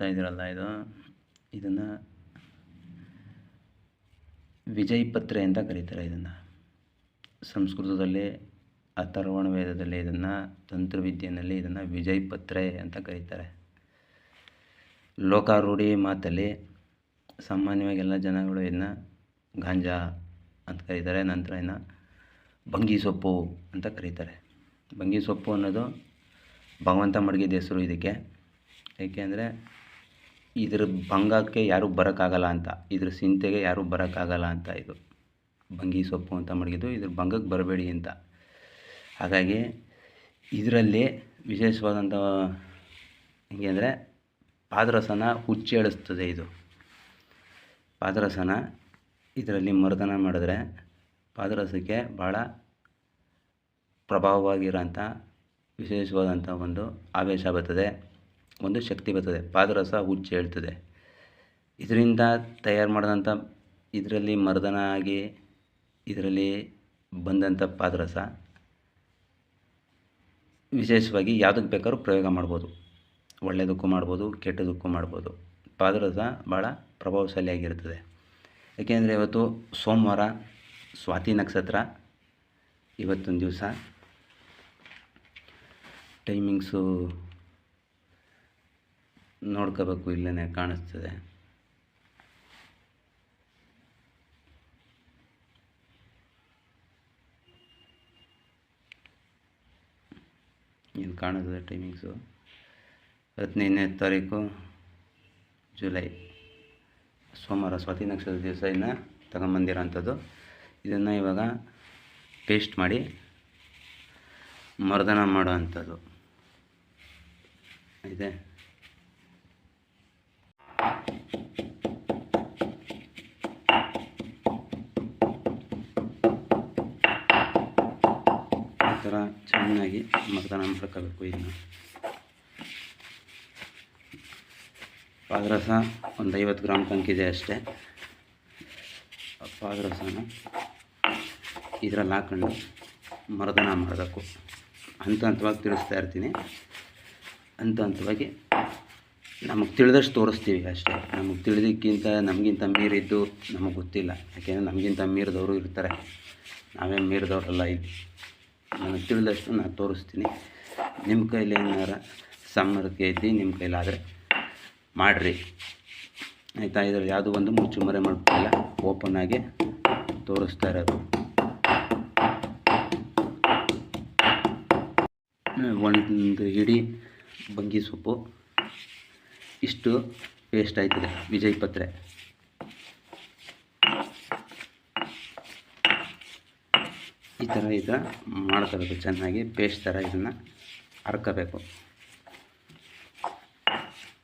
ನೋಡ್ತಾ ಇದ್ದೀರಲ್ಲ ಇದು? ಇದನ್ನು ವಿಜಯ್ ಪತ್ರೆ ಅಂತ ಕರೀತಾರೆ ಇದನ್ನು. ಸಂಸ್ಕೃತದಲ್ಲಿ ಅಥರ್ವಣ ವೇದದಲ್ಲಿ ಇದನ್ನು ತಂತ್ರವಿದ್ಯೆಯಲ್ಲಿ ಇದನ್ನು ವಿಜಯ್ ಪತ್ರೆ ಅಂತ ಕರೀತಾರೆ. ಲೋಕಾರೂಢಿ ಮಾತಲ್ಲಿ ಸಾಮಾನ್ಯವಾಗಿ ಎಲ್ಲ ಜನಗಳು ಇದನ್ನ ಗಾಂಜಾ ಅಂತ ಕರೀತಾರೆ, ನಂತರ ಇನ್ನು ಬಂಗಿ ಸೊಪ್ಪು ಅಂತ ಕರೀತಾರೆ. ಬಂಗಿ ಸೊಪ್ಪು ಅನ್ನೋದು ಭಗವಂತ ಮಡ್ಗಿದ ಹೆಸರು ಇದಕ್ಕೆ. ಏಕೆಂದರೆ ಇದ್ರ ಭಂಗಕ್ಕೆ ಯಾರೂ ಬರೋಕ್ಕಾಗಲ್ಲ ಅಂತ, ಇದ್ರ ಸಿಂತೆಗೆ ಯಾರೂ ಬರೋಕ್ಕಾಗಲ್ಲ ಅಂತ ಇದು. ಬಂಗಿ ಸೊಪ್ಪು ಅಂತ ಮಡಗಿದ್ದು ಇದ್ರ ಭಂಗಕ್ಕೆ ಬರಬೇಡಿ ಅಂತ. ಹಾಗಾಗಿ ಇದರಲ್ಲಿ ವಿಶೇಷವಾದಂಥ ಹೇಗೆ ಅಂದರೆ ಪಾದರಸನ ಹುಚ್ಚೇಳಿಸ್ತದೆ ಇದು. ಪಾದರಸನ ಇದರಲ್ಲಿ ಮರ್ದನ ಮಾಡಿದ್ರೆ ಪಾದರಸಕ್ಕೆ ಭಾಳ ಪ್ರಭಾವವಾಗಿರೋಂಥ ವಿಶೇಷವಾದಂಥ ಒಂದು ಆವೇಶ ಬರ್ತದೆ. ಒಂದು ಶಕ್ತಿ ಬರ್ತದೆ. ಪಾದರಸ ಹುಚ್ಚು ಹೇಳ್ತದೆ. ಇದರಿಂದ ತಯಾರು ಮಾಡಿದಂಥ ಇದರಲ್ಲಿ ಮರ್ದನ ಆಗಿ ಇದರಲ್ಲಿ ಬಂದಂಥ ಪಾದರಸ ವಿಶೇಷವಾಗಿ ಯಾವುದಕ್ಕೆ ಬೇಕಾದ್ರೂ ಪ್ರಯೋಗ ಮಾಡ್ಬೋದು. ಒಳ್ಳೆಯದಕ್ಕೂ ಮಾಡ್ಬೋದು, ಕೆಟ್ಟದಕ್ಕೂ ಮಾಡ್ಬೋದು. ಪಾದರಸ ಭಾಳ ಪ್ರಭಾವಶಾಲಿಯಾಗಿರ್ತದೆ. ಏಕೆಂದರೆ ಇವತ್ತು ಸೋಮವಾರ, ಸ್ವಾತಿ ನಕ್ಷತ್ರ ಇವತ್ತೊಂದು ದಿವಸ. ಟೈಮಿಂಗ್ಸು ನೋಡ್ಕೋಬೇಕು ಇಲ್ಲೇ ಕಾಣಿಸ್ತದೆ. ಇಲ್ಲಿ ಕಾಣಿಸ್ತದೆ ಟೈಮಿಂಗ್ಸು ಹದಿನೈದನೇ ತಾರೀಕು ಜುಲೈ. ಸೋಮವಾರ ಸ್ವಾತಿ ನಕ್ಷತ್ರ ದಿವಸ ಇನ್ನು ತಗೊಂಬಂದಿರೋಂಥದ್ದು. ಇದನ್ನು ಇವಾಗ ಪೇಸ್ಟ್ ಮಾಡಿ ಮರ್ದನ ಮಾಡೋ ಅಂಥದ್ದು ಇದೆ ಈ ಥರ ಚೆನ್ನಾಗಿ ಮಗದಾನ ಮಾಡ್ಕೋಬೇಕು ಇದನ್ನು ಪಾದರಸ ಒಂದು ಐವತ್ತು ಗ್ರಾಮ್ ತಂಕಿದೆ ಅಷ್ಟೇ. ಪಾದರಸನ ಇದರಲ್ಲಿ ಹಾಕ್ಕೊಂಡು ಮರದನ ಮಾಡಬೇಕು. ಹಂತ ಹಂತವಾಗಿ ತಿಳಿಸ್ತಾ ಇರ್ತೀನಿ. ಹಂತ ಹಂತವಾಗಿ ನಮಗೆ ತಿಳಿದಷ್ಟು ತೋರಿಸ್ತೀವಿ ಅಷ್ಟೇ. ನಮಗೆ ತಿಳಿದಕ್ಕಿಂತ ನಮಗಿಂತ ಮೀರಿದ್ದು ನಮಗೆ ಗೊತ್ತಿಲ್ಲ. ಯಾಕೆಂದರೆ ನಮಗಿಂತ ಮೀರಿದವರು ಇರ್ತಾರೆ. ನಾವೇ ಮೀರಿದವರಲ್ಲ ಇಲ್ಲಿ. ನನಗೆ ತಿಳಿದಷ್ಟು ನಾನು ತೋರಿಸ್ತೀನಿ. ನಿಮ್ಮ ಕೈಲಿ ಏನಾರ ಸಾಮರ್ಥ್ಯ ಐತಿ, ನಿಮ್ಮ ಕೈಲಾದರೆ ಮಾಡಿರಿ. ಆಯಿತಾ? ಇದರಲ್ಲಿ ಯಾವುದೂ ಒಂದು ಮುಚ್ಚುಮರೆ ಮರೆ ಓಪನ್ ಆಗಿ ತೋರಿಸ್ತಾ ಇರೋದು. ಒಂದು ಹಿಡಿ ಬಂಗಿ ಸೊಪ್ಪು. ಇಷ್ಟು ಪೇಸ್ಟ್ ಆಯ್ತದೆ, ವಿಜಯ್ ಈ ಥರ ಥರ ಮಾಡ್ಕೋಬೇಕು ಚೆನ್ನಾಗಿ ಪೇಸ್ಟ್ ಥರ ಇದನ್ನು ಹರ್ಕೋಬೇಕು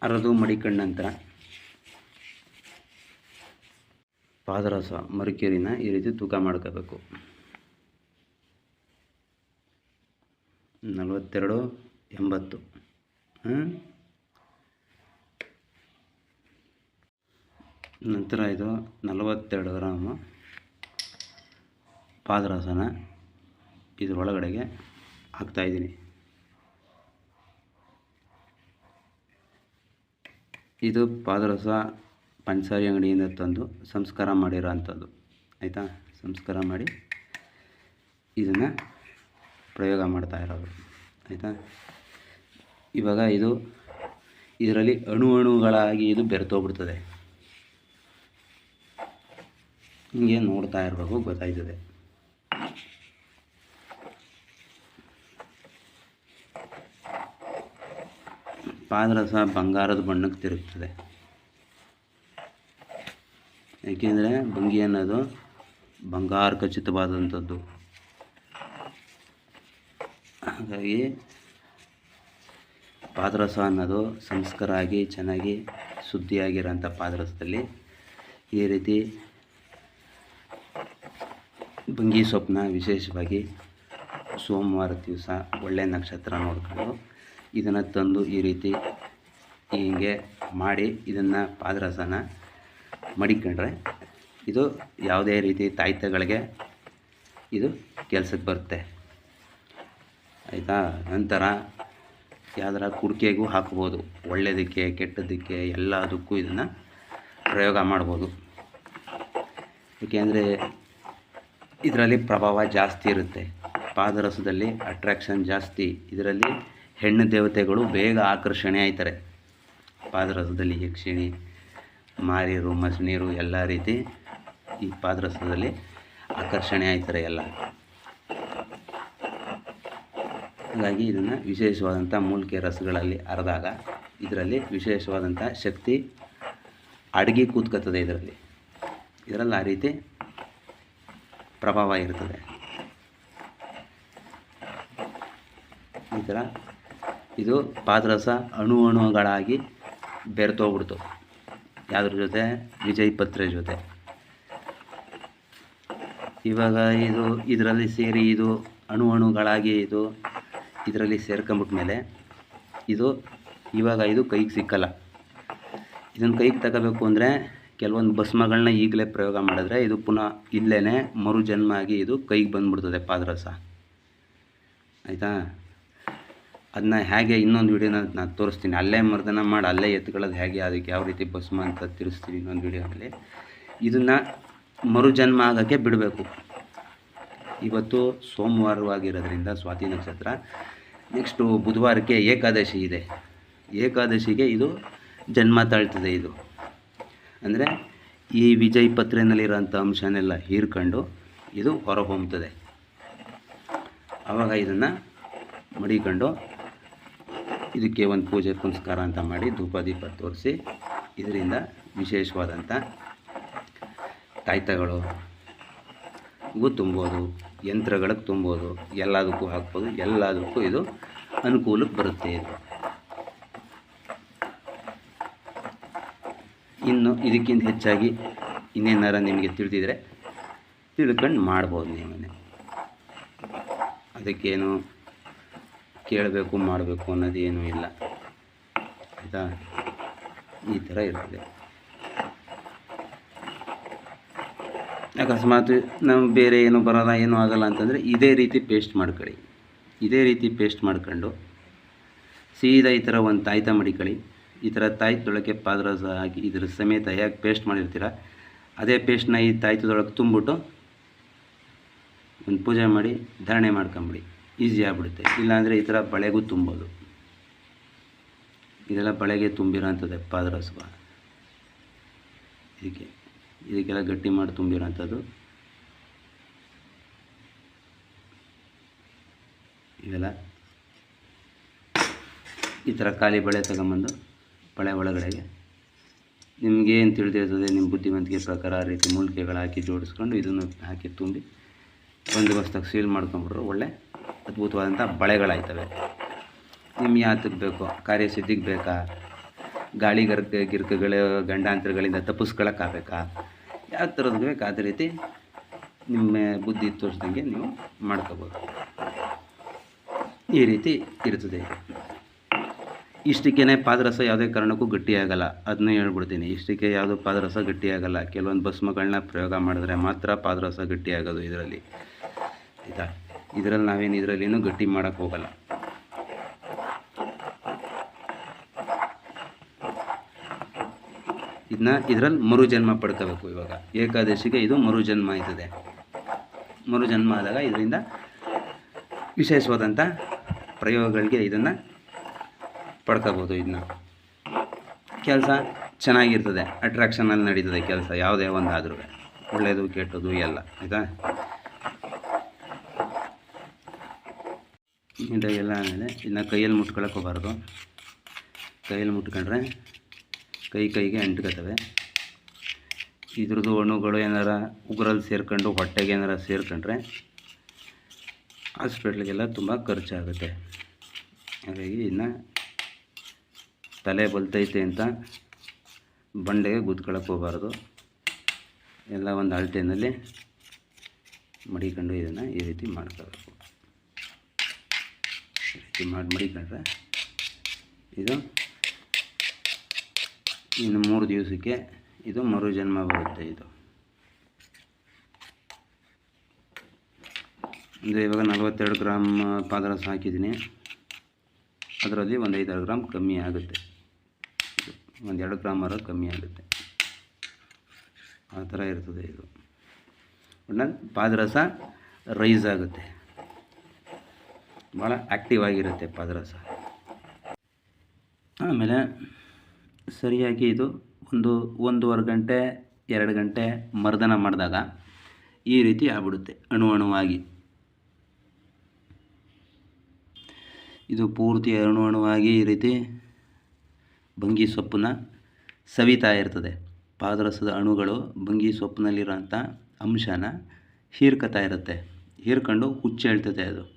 ಅರದು ಮಡಿಕೊಂಡ ನಂತರ ಪಾದರಸ, ಮರಿಕೇರಿನ ಈ ರೀತಿ ತೂಕ ಮಾಡ್ಕೋಬೇಕು. ನಲವತ್ತೆರಡು, ಎಂಬತ್ತು. ನಂತರ ಇದು ನಲವತ್ತೆರಡು ಗ್ರಾಮು. ಪಾದರಸನ ಇದರೊಳಗಡೆಗೆ ಹಾಕ್ತಾಯಿದ್ದೀನಿ ಇದು ಪಾದರಸ ಪಂಚಾರಿ ಅಂಗಡಿಯಿಂದ ತಂದು ಸಂಸ್ಕಾರ ಮಾಡಿರೋ ಅಂಥದ್ದು. ಆಯಿತಾ? ಸಂಸ್ಕಾರ ಮಾಡಿ ಇದನ್ನು ಪ್ರಯೋಗ ಮಾಡ್ತಾ ಇರೋದು. ಆಯಿತಾ? ಇವಾಗ ಇದು ಇದರಲ್ಲಿ ಅಣು ಅಣುಗಳಾಗಿ ಇದು ಬೆರೆತೋಗ್ಬಿಡ್ತದೆ ಹಿಂಗೆ ನೋಡ್ತಾ ಇರಬೇಕು, ಗೊತ್ತಾಯ್ತದೆ. ಪಾದರಸ ಬಂಗಾರದ ಬಣ್ಣಕ್ಕೆ ತಿರುಗ್ತದೆ. ಏಕೆಂದರೆ ಬಂಗಿ ಅನ್ನೋದು ಬಂಗಾರ ಖಚಿತವಾದಂಥದ್ದು ಹಾಗಾಗಿ ಪಾದರಸ ಅನ್ನೋದು ಸಂಸ್ಕಾರ ಆಗಿ ಚೆನ್ನಾಗಿ ಶುದ್ಧಿಯಾಗಿರೋಂಥ ಪಾದರಸದಲ್ಲಿ ಈ ರೀತಿ ಬಂಗಿ ಸೊಪ್ಪನ್ನ ವಿಶೇಷವಾಗಿ ಸೋಮವಾರ ದಿವಸ ಒಳ್ಳೆಯ ನಕ್ಷತ್ರ ನೋಡ್ಕೊಂಡು ಇದನ್ನು ತಂದು ಈ ರೀತಿ ಹೀಗೆ ಮಾಡಿ ಇದನ್ನು ಪಾದರಸನ ಮಡಿಕೊಂಡ್ರೆ ಇದು ಯಾವುದೇ ರೀತಿ ತಾಯ್ತಗಳಿಗೆ ಇದು ಕೆಲಸಕ್ಕೆ ಬರುತ್ತೆ. ಆಯಿತಾ? ನಂತರ ಯಾವ್ದಾರ ಕುಡಿಕೆಗೂ ಹಾಕ್ಬೋದು. ಒಳ್ಳೆಯದಕ್ಕೆ ಕೆಟ್ಟದಕ್ಕೆ ಎಲ್ಲದಕ್ಕೂ ಇದನ್ನು ಪ್ರಯೋಗ ಮಾಡ್ಬೋದು. ಏಕೆಂದರೆ ಇದರಲ್ಲಿ ಪ್ರಭಾವ ಜಾಸ್ತಿ ಇರುತ್ತೆ. ಪಾದರಸದಲ್ಲಿ ಅಟ್ರಾಕ್ಷನ್ ಜಾಸ್ತಿ. ಇದರಲ್ಲಿ ಹೆಣ್ಣು ದೇವತೆಗಳು ಬೇಗ ಆಕರ್ಷಣೆ ಆಯ್ತಾರೆ. ಪಾದರಸದಲ್ಲಿ ಯಕ್ಷಿಣಿ ಮಾರಿರು ಮಸನೀರು ಎಲ್ಲ ರೀತಿ ಈ ಪಾದರಸದಲ್ಲಿ ಆಕರ್ಷಣೆ ಆಯ್ತಾರೆ ಎಲ್ಲ. ಹಾಗಾಗಿ ಇದನ್ನು ವಿಶೇಷವಾದಂಥ ಮೂಲಿಕೆ ರಸಗಳಲ್ಲಿ ಅರೆದಾಗ ಇದರಲ್ಲಿ ವಿಶೇಷವಾದಂಥ ಶಕ್ತಿ ಅಡುಗೆ ಕೂತ್ಕೋತದೆ ಇದರಲ್ಲಿ. ಇದರಲ್ಲಿ ಆ ರೀತಿ ಪ್ರಭಾವ ಇರ್ತದೆ. ಈ ಥರ ಇದು ಪಾದರಸ ಅಣು ಅಣುಗಳಾಗಿ ಬೆರೆತೋಗ್ಬಿಡ್ತು. ಯಾವುದ್ರ ಜೊತೆ? ವಿಜಯ್ ಪತ್ರೆ ಜೊತೆ. ಇವಾಗ ಇದು ಇದರಲ್ಲಿ ಸೇರಿ ಇದು ಅಣು ಅಣುಗಳಾಗಿ ಇದು ಇದರಲ್ಲಿ ಸೇರ್ಕೊಂಬಿಟ್ಮೇಲೆ ಇದು ಇವಾಗ ಇದು ಕೈಗೆ ಸಿಕ್ಕಲ್ಲ. ಇದನ್ನು ಕೈಗೆ ತಗೋಬೇಕು ಅಂದರೆ ಕೆಲವೊಂದು ಭಸ್ಮಗಳನ್ನ ಈಗಲೇ ಪ್ರಯೋಗ ಮಾಡಿದ್ರೆ ಇದು ಪುನಃ ಇಲ್ಲೇ ಮರುಜನ್ಮ ಆಗಿ ಇದು ಕೈಗೆ ಬಂದ್ಬಿಡ್ತದೆ ಪಾದರಸ. ಆಯಿತಾ? ಅದನ್ನ ಹೇಗೆ ಇನ್ನೊಂದು ವಿಡಿಯೋನ ನಾನು ತೋರಿಸ್ತೀನಿ. ಅಲ್ಲೇ ಮರ್ದನ ಮಾಡಿ, ಅಲ್ಲೇ ಎತ್ಕೊಳ್ಳೋದು ಹೇಗೆ, ಅದಕ್ಕೆ ಯಾವ ರೀತಿ ಭಸ್ಮ ಅಂತ ತಿಳಿಸ್ತೀನಿ ಇನ್ನೊಂದು ವಿಡಿಯೋದಲ್ಲಿ ಇದನ್ನು ಮರುಜನ್ಮ ಆಗೋಕ್ಕೆ ಬಿಡಬೇಕು. ಇವತ್ತು ಸೋಮವಾರವಾಗಿರೋದ್ರಿಂದ ಸ್ವಾತಿ ನಕ್ಷತ್ರ ನೆಕ್ಸ್ಟು ಬುಧವಾರಕ್ಕೆ ಏಕಾದಶಿ ಇದೆ. ಏಕಾದಶಿಗೆ ಇದು ಜನ್ಮ ತಾಳ್ತದೆ ಇದು. ಅಂದರೆ ಈ ವಿಜಯ್ ಪತ್ರೆಯಲ್ಲಿರೋಂಥ ಅಂಶನೆಲ್ಲ ಹೀರ್ಕೊಂಡು ಇದು ಹೊರಹೊಮ್ಮುತ್ತದೆ ಆವಾಗ ಇದನ್ನು ಮಡಿಕೊಂಡು ಇದಕ್ಕೆ ಒಂದು ಪೂಜೆ ಪುನಸ್ಕಾರ ಅಂತ ಮಾಡಿ ಧೂಪ ದೀಪ ತೋರಿಸಿ ಇದರಿಂದ ವಿಶೇಷವಾದಂಥ ತಾಯ್ತಗಳು ಗೂ ತುಂಬೋದು, ಯಂತ್ರಗಳಿಗೆ ತುಂಬೋದು, ಎಲ್ಲದಕ್ಕೂ ಹಾಕ್ಬೋದು, ಎಲ್ಲದಕ್ಕೂ ಇದು ಅನುಕೂಲಕ್ಕೆ ಬರುತ್ತೆ ಇದು. ಇನ್ನು ಇದಕ್ಕಿಂತ ಹೆಚ್ಚಾಗಿ ಇನ್ನೇನಾರ ನಿಮಗೆ ತಿಳಿದಿದ್ರೆ ತಿಳ್ಕೊಂಡು ಮಾಡ್ಬೋದು ನೀವೇ ಅದಕ್ಕೇನು ಕೇಳಬೇಕು, ಮಾಡಬೇಕು ಅನ್ನೋದು ಏನೂ ಇಲ್ಲ. ಆಯಿತಾ? ಈ ಥರ ಇರ್ತದೆ. ಅಕಸ್ಮಾತ್ ನಾವು ಬೇರೆ ಏನು ಬರೋಲ್ಲ ಏನೂ ಆಗಲ್ಲ ಅಂತಂದರೆ ಇದೇ ರೀತಿ ಪೇಸ್ಟ್ ಮಾಡ್ಕೊಳ್ಳಿ. ಇದೇ ರೀತಿ ಪೇಸ್ಟ್ ಮಾಡ್ಕೊಂಡು ಸೀದಾ ಈ ಥರ ಒಂದು ತಾಯ್ತ ಮಡಿಕೊಳ್ಳಿ. ಈ ಥರ ತಾಯ್ತದೊಳಗೆ ಪಾದ್ರಸ ಹಾಕಿ, ಇದ್ರ ಸಮೇತ ಯಾಕೆ ಪೇಸ್ಟ್ ಮಾಡಿರ್ತೀರ? ಅದೇ ಪೇಸ್ಟ್ನ ಈ ತಾಯ್ತದೊಳಗೆ ತುಂಬಿಟ್ಟು ಒಂದು ಪೂಜೆ ಮಾಡಿ, ಧಾರಣೆ ಮಾಡ್ಕೊಂಬಿಡಿ. ಈಸಿ ಆಗಿಬಿಡುತ್ತೆ. ಇಲ್ಲಾಂದರೆ ಈ ಥರ ಬಳೆಗೂ ತುಂಬೋದು. ಇದೆಲ್ಲ ಬಳೆಗೆ ತುಂಬಿರೋಂಥದ್ದೇ ಪಾದರಸವ ಇದಕ್ಕೆ, ಇದಕ್ಕೆಲ್ಲ ಗಟ್ಟಿ ಮಾಡಿ ತುಂಬಿರೋಂಥದ್ದು ಇವೆಲ್ಲ ಈ ಥರ ಖಾಲಿ ಬಳೆ ತಗೊಂಬಂದು ಬಳೆ ಒಳಗಡೆಗೆ. ನಿಮ್ಗೇನು ತಿಳಿದಿರ್ತದೆ ನಿಮ್ಮ ಬುದ್ಧಿವಂತಿಕೆ ಪ್ರಕಾರ ಆ ರೀತಿ ಮೂಲಿಕೆಗಳು ಹಾಕಿ ಜೋಡಿಸ್ಕೊಂಡು ಇದನ್ನು ಹಾಕಿ ತುಂಬಿ ವಸ್ತಕ್ಕೆ ಸೀಲ್ ಮಾಡ್ಕೊಂಬಿಟ್ರೆ ಒಳ್ಳೆ ಅದ್ಭುತವಾದಂಥ ಬಳೆಗಳಾಯ್ತವೆ. ನಿಮ್ಗೆ ಯಾತಕ್ಕೆ ಬೇಕು, ಕಾರ್ಯಸಿದ್ಧಿಗೆ ಬೇಕಾ? ಗಾಳಿ ಗರ್ಕ, ಗಿರ್ಕಗಳು, ಗಂಡಾಂತರಗಳಿಂದ ತಪ್ಪಿಸ್ಕೊಳಕ್ಕಾಗಬೇಕಾ ಯಾವ ಥರದ್ದು ಬೇಕು ಅದೇ ರೀತಿ ನಿಮ್ಮ ಬುದ್ಧಿ ತೋರಿಸ್ದಂಗೆ ನೀವು ಮಾಡ್ಕೋಬೋದು. ಈ ರೀತಿ ಇರ್ತದೆ ಇಷ್ಟಕ್ಕೇ ಪಾದರಸ ಯಾವುದೇ ಕಾರಣಕ್ಕೂ ಗಟ್ಟಿಯಾಗಲ್ಲ. ಅದನ್ನ ಹೇಳ್ಬಿಡ್ತೀನಿ. ಇಷ್ಟಕ್ಕೆ ಯಾವುದೂ ಪಾದರಸ ಗಟ್ಟಿಯಾಗಲ್ಲ. ಕೆಲವೊಂದು ಭಸ್ಮಗಳನ್ನ ಪ್ರಯೋಗ ಮಾಡಿದ್ರೆ ಮಾತ್ರ ಪಾದರಸ ಗಟ್ಟಿಯಾಗೋದು ಇದರಲ್ಲಿ. ಆಯಿತಾ? ಇದರಲ್ಲಿ ನಾವೇನು ಏನು ಗಟ್ಟಿ ಮಾಡೋಕ್ಕೆ ಹೋಗಲ್ಲ. ಇದನ್ನ ಇದರಲ್ಲಿ ಮರುಜನ್ಮ ಪಡ್ಕೋಬೇಕು ಇವಾಗ. ಏಕಾದಶಿಗೆ ಇದು ಮರುಜನ್ಮ ಆಯ್ತದೆ. ಮರುಜನ್ಮ ಆದಾಗ ಇದರಿಂದ ವಿಶೇಷವಾದಂಥ ಪ್ರಯೋಗಗಳಿಗೆ ಇದನ್ನು ಪಡ್ಕೋಬೋದು ಇದನ್ನ ಕೆಲಸ ಚೆನ್ನಾಗಿರ್ತದೆ. ಅಟ್ರಾಕ್ಷನಲ್ಲಿ ನಡೀತದೆ ಕೆಲಸ, ಯಾವುದೇ ಒಂದಾದ್ರೂ. ಒಳ್ಳೆಯದು ಕೆಟ್ಟದ್ದು ಎಲ್ಲ, ಆಯಿತಾ? ನೀಟಾಗೆಲ್ಲ ಆಮೇಲೆ ಇನ್ನು ಕೈಯಲ್ಲಿ ಮುಟ್ಕೊಳಕ್ಕೆ ಹೋಗಬಾರ್ದು. ಕೈಯಲ್ಲಿ ಮುಟ್ಕೊಂಡ್ರೆ ಕೈ ಕೈಗೆ ಅಂಟ್ಕೋತವೆ. ಇದ್ರದ್ದು ಹಣ್ಣುಗಳು ಏನಾರ ಉಗುರಲ್ಲಿ ಸೇರ್ಕೊಂಡು ಹೊಟ್ಟೆಗೆ ಏನಾರ ಸೇರ್ಕೊಂಡ್ರೆ ಹಾಸ್ಪಿಟ್ಲಿಗೆಲ್ಲ ತುಂಬ ಖರ್ಚಾಗುತ್ತೆ. ಹಾಗಾಗಿ ಇನ್ನು ತಲೆ ಬಲ್ತೈತೆ ಅಂತ ಬಂಡೆಗೆ ಗುದ್ಕೊಳಕ್ಕೆ ಹೋಗಬಾರ್ದು. ಎಲ್ಲ ಒಂದು ಅಳತೆಯಲ್ಲಿ ಮಡಿಕೊಂಡು ಇದನ್ನು ಈ ರೀತಿ ರೀತಿ ಮಾಡಿ ಮಡಿಕೊಂಡ್ರೆ ಇದು ಇನ್ನು ಮೂರು ದಿವಸಕ್ಕೆ ಇದು ಮರುಜನ್ಮ ಬರುತ್ತೆ ಇದು. ಅಂದರೆ ಇವಾಗ ನಲವತ್ತೆರಡು ಗ್ರಾಮ್ ಪಾದರಸ ಹಾಕಿದ್ದೀನಿ. ಅದರಲ್ಲಿ ಒಂದು ಐದಾರು ಗ್ರಾಮ್ ಕಮ್ಮಿ ಆಗುತ್ತೆ. ಒಂದು ಎರಡು ಗ್ರಾಮ್ ಅರ ಕಮ್ಮಿ ಆಗುತ್ತೆ. ಆ ಥರ ಇರ್ತದೆ ಇದು. ಒಟ್ನಲ್ಲಿ ಪಾದರಸ ರೈಸ್ ಆಗುತ್ತೆ. ಭಾಳ ಆ್ಯಕ್ಟಿವ್ ಆಗಿರುತ್ತೆ ಪಾದರಸ. ಆಮೇಲೆ ಸರಿಯಾಗಿ ಇದು ಒಂದು ಒಂದೂವರೆ ಗಂಟೆ, ಎರಡು ಗಂಟೆ ಮರ್ದನ ಮಾಡಿದಾಗ ಈ ರೀತಿ ಆಗ್ಬಿಡುತ್ತೆ, ಅಣು ಅಣುವಾಗಿ. ಇದು ಪೂರ್ತಿ ಅಣು ಅಣುವಾಗಿ ಈ ರೀತಿ ಬಂಗಿ ಸೊಪ್ಪನ್ನ ಸವಿತಾ ಇರ್ತದೆ. ಪಾದರಸದ ಅಣುಗಳು ಬಂಗಿ ಸೊಪ್ಪಿನಲ್ಲಿರೋಂಥ ಅಂಶನ ಹೀರ್ಕೊತಾ ಇರುತ್ತೆ. ಹೀರ್ಕೊಂಡು ಹುಚ್ಚೇಳ್ತದೆ ಅದು.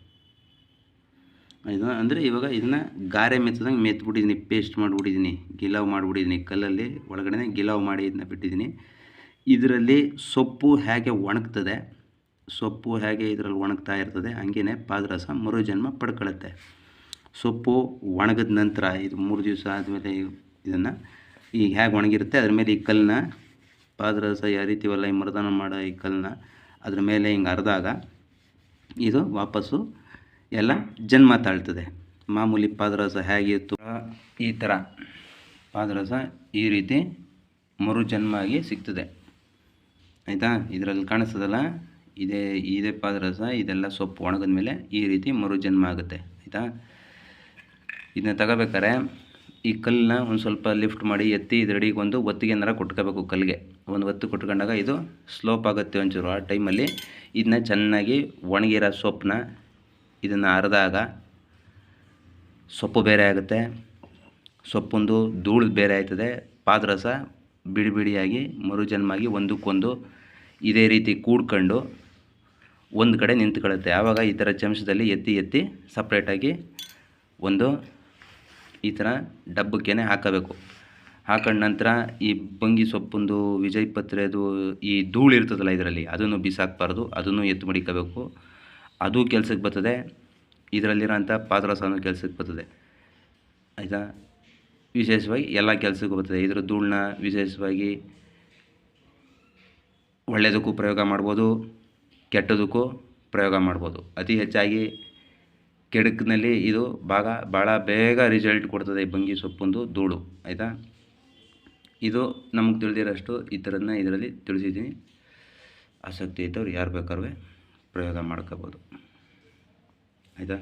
ಇದು ಅಂದರೆ ಇವಾಗ ಇದನ್ನು ಗಾರೆ ಮೆತ್ತದಂಗೆ ಮೆತ್ಬಿಟ್ಟಿದ್ದೀನಿ ಪೇಸ್ಟ್ ಮಾಡಿಬಿಟ್ಟಿದ್ದೀನಿ ಗಿಲಾವ್ ಮಾಡಿಬಿಟ್ಟಿದ್ದೀನಿ ಕಲ್ಲಲ್ಲಿ ಒಳಗಡೆ ಗಿಲಾವ್ ಮಾಡಿ ಇದನ್ನ ಬಿಟ್ಟಿದ್ದೀನಿ ಇದರಲ್ಲಿ ಸೊಪ್ಪು ಹೇಗೆ ಒಣಗ್ತದೆ, ಸೊಪ್ಪು ಹೇಗೆ ಇದರಲ್ಲಿ ಒಣಗ್ತಾ ಇರ್ತದೆ ಹಂಗೇ ಪಾದರಸ ಮರುಜನ್ಮ ಪಡ್ಕೊಳ್ಳುತ್ತೆ ಸೊಪ್ಪು ಒಣಗಿದ ನಂತರ ಇದು ಮೂರು ದಿವಸ ಆದಮೇಲೆ ಇದನ್ನು ಈಗ ಹೇಗೆ ಒಣಗಿರುತ್ತೆ, ಅದ್ರ ಮೇಲೆ ಈ ಕಲ್ಲನ್ನ ಪಾದರಸ ಯಾವ ರೀತಿವಲ್ಲ ಈ ಮರದಾನ ಮಾಡೋ ಈ ಕಲ್ಲನ್ನ ಅದ್ರ ಮೇಲೆ ಹಿಂಗೆ ಅರ್ದಾಗ ಇದು ವಾಪಸ್ಸು ಎಲ್ಲ ಜನ್ಮ ತಾಳ್ತದೆ. ಮಾಮೂಲಿ ಪಾದರಸ ಹೇಗಿತ್ತು ಈ ಥರ ಪಾದರಸ ಈ ರೀತಿ ಮರುಜನ್ಮ ಆಗಿ ಸಿಗ್ತದೆ. ಆಯಿತಾ? ಇದರಲ್ಲಿ ಕಾಣಿಸ್ತದಲ್ಲ? ಇದೇ ಇದೇ ಪಾದರಸ, ಇದೆಲ್ಲ ಸೊಪ್ಪು ಒಣಗಿದ ಮೇಲೆ ಈ ರೀತಿ ಮರುಜನ್ಮ ಆಗುತ್ತೆ. ಆಯಿತಾ? ಇದನ್ನ ತಗೋಬೇಕಾರೆ ಈ ಕಲ್ಲನ್ನ ಒಂದು ಸ್ವಲ್ಪ ಲಿಫ್ಟ್ ಮಾಡಿ ಎತ್ತಿ ಇದರಡಿಗೆ ಒಂದು ಒತ್ತಿಗೆ ಏನಾರ ಕೊಟ್ಕೋಬೇಕು ಕಲ್ಲಿಗೆ. ಒಂದು ಒತ್ತು ಕೊಟ್ಕೊಂಡಾಗ ಇದು ಸ್ಲೋಪ್ ಆಗುತ್ತೆ ಒಂಚೂರು ಆ ಟೈಮಲ್ಲಿ ಇದನ್ನ ಚೆನ್ನಾಗಿ ಒಣಗಿರೋ ಸೊಪ್ಪನ್ನ ಇದನ್ನು ಅರೆದಾಗ ಸೊಪ್ಪು ಬೇರೆ ಆಗುತ್ತೆ. ಸೊಪ್ಪೊಂದು ಧೂಳು ಬೇರೆ ಆಯ್ತದೆ. ಪಾದರಸ ಬಿಡಿ ಬಿಡಿಯಾಗಿ ಮರುಜನ್ಮಾಗಿ ಒಂದಕ್ಕೊಂದು ಇದೇ ರೀತಿ ಕೂಡ್ಕೊಂಡು ಒಂದು ಕಡೆ ನಿಂತ್ಕೊಳ್ಳುತ್ತೆ. ಆವಾಗ ಈ ಥರ ಚಮಚದಲ್ಲಿ ಎತ್ತಿ ಎತ್ತಿ ಸಪ್ರೇಟಾಗಿ ಒಂದು ಈ ಥರ ಡಬ್ಬಕ್ಕೇನೆ ಹಾಕಬೇಕು. ಹಾಕೊಂಡ ನಂತರ ಈ ಬಂಗಿ ಸೊಪ್ಪೊಂದು ವಿಜಯ್ ಪತ್ರೆದು ಈ ಧೂಳು ಇರ್ತದಲ್ಲ ಇದರಲ್ಲಿ, ಅದನ್ನು ಬಿಸಾಕಬಾರ್ದು. ಅದನ್ನು ಎತ್ತು ಮಡಿಕೋಬೇಕು. ಅದು ಕೆಲ್ಸಕ್ಕೆ ಬರ್ತದೆ, ಇದರಲ್ಲಿರೋಂಥ ಸಹ ಕೆಲ್ಸಕ್ಕೆ ಬರ್ತದೆ. ಆಯಿತಾ? ವಿಶೇಷವಾಗಿ ಎಲ್ಲ ಕೆಲಸಕ್ಕೂ ಬರ್ತದೆ. ಇದರ ಧೂಳನ್ನ ವಿಶೇಷವಾಗಿ ಒಳ್ಳೆಯದಕ್ಕೂ ಪ್ರಯೋಗ ಮಾಡ್ಬೋದು, ಕೆಟ್ಟದಕ್ಕೂ ಪ್ರಯೋಗ ಮಾಡ್ಬೋದು. ಅತಿ ಹೆಚ್ಚಾಗಿ ಕೆಡುಕಿನಲ್ಲಿ ಇದು ಭಾಗ, ಭಾಳ ಬೇಗ ರಿಸಲ್ಟ್ ಕೊಡ್ತದೆ ಈ ಬಂಗಿ ಸೊಪ್ಪೊಂದು, ಧೂಳು. ಆಯಿತಾ? ಇದು ನಮಗೆ ತಿಳಿದಿರೋಷ್ಟು ಈ ಥರದನ್ನ ಇದರಲ್ಲಿ ತಿಳಿಸಿದ್ದೀನಿ. ಆಸಕ್ತಿ ಇದ್ದವ್ರು ಯಾರು ಬೇಕಾದ್ರೂ ಪ್ರಯೋಗ ಮಾಡ್ಕೋಬೋದು. ಆಯಿತಾ?